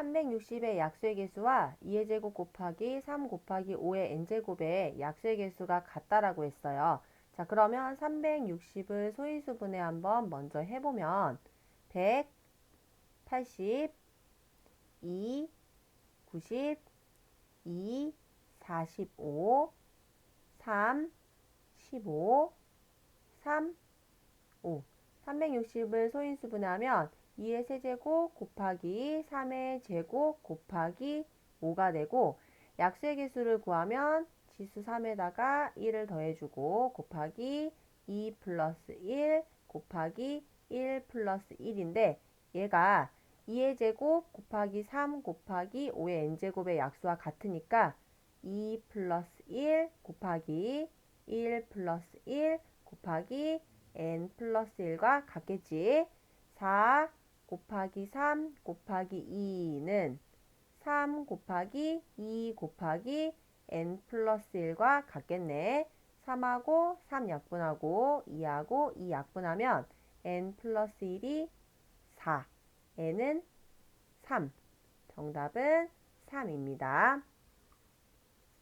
360의 약수의 개수와 2의 제곱 곱하기 3 곱하기 5의 n제곱의 약수의 개수가 같다라고 했어요. 자, 그러면 360을 소인수 분해 한번 먼저 해보면 100, 80, 2, 90, 2, 45, 3, 15, 3, 5. 360을 소인수분해하면 2의 세제곱 곱하기 3의 제곱 곱하기 5가 되고 약수의 개수를 구하면 지수 3에다가 1을 더해주고 곱하기 2 플러스 1 곱하기 1 플러스 1인데 얘가 2의 제곱 곱하기 3 곱하기 5의 n제곱의 약수와 같으니까 2 플러스 1 곱하기 1 플러스 1 곱하기 n 플러스 1과 같겠지. 4 곱하기 3 곱하기 2는 3 곱하기 2 곱하기 n 플러스 1과 같겠네. 3하고 3 약분하고 2하고 2 약분하면 n 플러스 1이 4, n은 3. 정답은 3입니다.